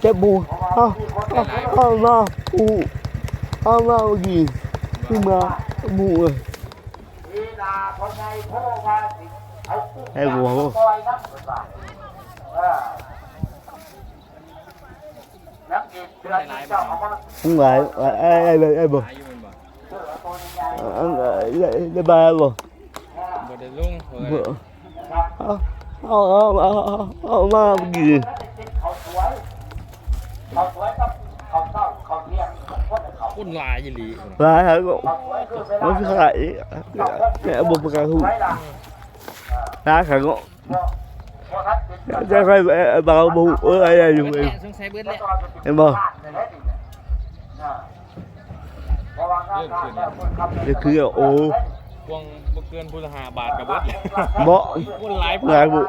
เจ็บบูเอาเอาเอามาอูเอามาเมื่อกี้ขึ้นมาบูเลย ทีนาคนไงโทรมาสิเอากุ้ง ให้บัวบ่ ปล่อยน้ำเพิ่นว่าเออน้ำกินเดือนนี้เจ้าเอามา không phải ai ai ai ai bò หลายอยู่แมันบ่ เชื่อตัวใหญ่ ăn lại lại ba bò บ่ได้ลงเฮ้ย bò ao ao เขาสวยกับเขาเศร้าเขาเลี้ยงมันคนละเขาอุ่นหลายอีหลีพุ่น ba hả con เขาสวยคือเวลา nó phải lại mẹ bột bạc thu ไว้ล่ะ đá khả con บ่บ่ทัดเป็น chắc phải bao bù ở ai ai เบิ dùng ดแล้ em วสงสัยเบิดแล้ว em bò เพราะว่าข้างๆแล้วคนขับนี่คือโอ้พวงบ่เกินพุนละห้าบาทก็เบิดแล้ว bó อุ่นหลาย lại vụ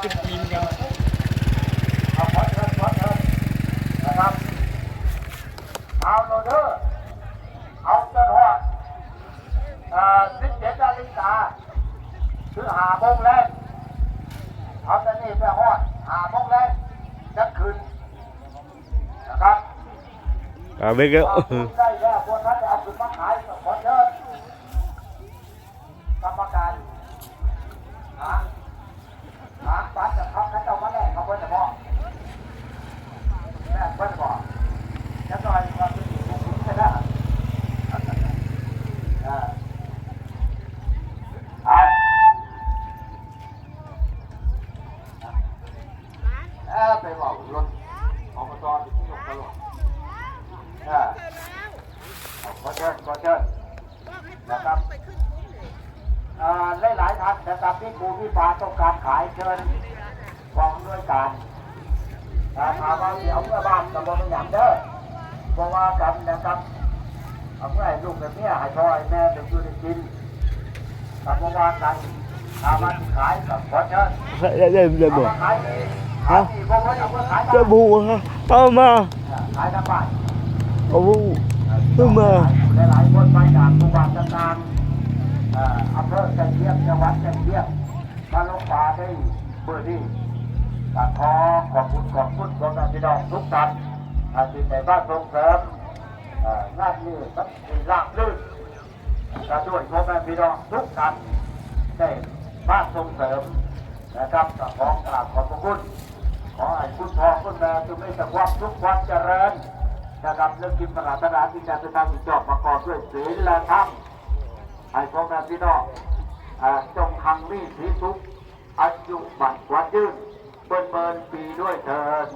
เป็นทีมกัน เอาขอเชิญขอเชิญนะครับเอาโนเดอร์เอาจนหัวเอ่อสิบเจ็ดนาฬิกา คือหาโมงแรกเอาแต่นี่ไปหอดหาโมงแรกจะขึ้นนะครับ à biết cái ได้แล้วพวกท่านจะเอาขึ้นมาขายขอเชิญกรรมการหาหาบัตรจากเขาเขาจะเอามาแลกเขาเพิ่นจะบอกแม่เพิ่นจะบอกจะต่อยความเป็นอยู่ของคุณก็ได้อ่าเอาเออ ไปบอกรถอบตที่ยกตลอดอ่าขอเชิญขอเชิญนะครับเอ่อหลายๆท่านนะครับที่ครูที่ปาต้องการขายเชิญกองด้วยการถ้าถามว่าเดี๋ยวเมื่อบ้านกับบ่เป็นอย่างเด้อเพราะว่ากันนะครับเอาเมื่อลูกกับเมียให้พ่อแม่เป็นอยู่ได้กินกับบ่ว่ากันถ้ามาที่ขายกับขอเชิญ đây đây đây เอา bò มาขาย เอายที่บ่เพิ่นเอามาขาย cái บ้าน bù hả ao ma ขายทางบ้าน ao bù ขึ้นมาหลายๆคนไปจากจังหวัดต่างๆเอ่ออำเภอกล้เคียงจังหวัดกล้เคียงมาลงป่าได้เบอร์นี้ก็ขอขอบคุณขอบคุณพ่อแม่พี่น้องทุกท่านอาที่ในบ้านส่งเสริมเอ่านนี้ต้องมีรากลื่นกระด้วยพ่อแม่พี่น้องทุกท่านได้บ้านส่งเสริมนะครับก็ขอกราบขอบพระคุณ คุณพ่อคุณแม่จงมีแต่ความสุขความเจริญนะครับเรื่องกินปรารถนาที่จะเป็นทางจอบประกอบด้วยศีลและธรรมให้พ่อแม่พี่น้องอ่าจงหังมีสีสุขอายุบัตรวันยืนเบิ่นเบิ่นปีด้วยเถิด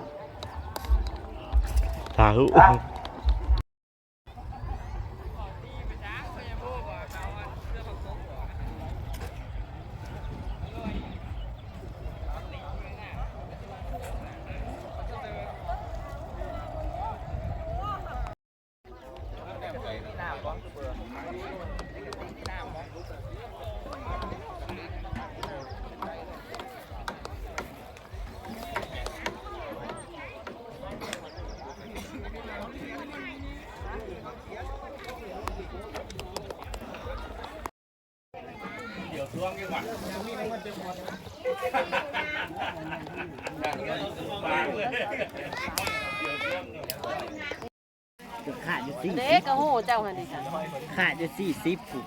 thả hữu นะขาดอยู่สี่เด็กก็โหเจ้าหันดิค่ะขาดอยู่สี่สิบผูก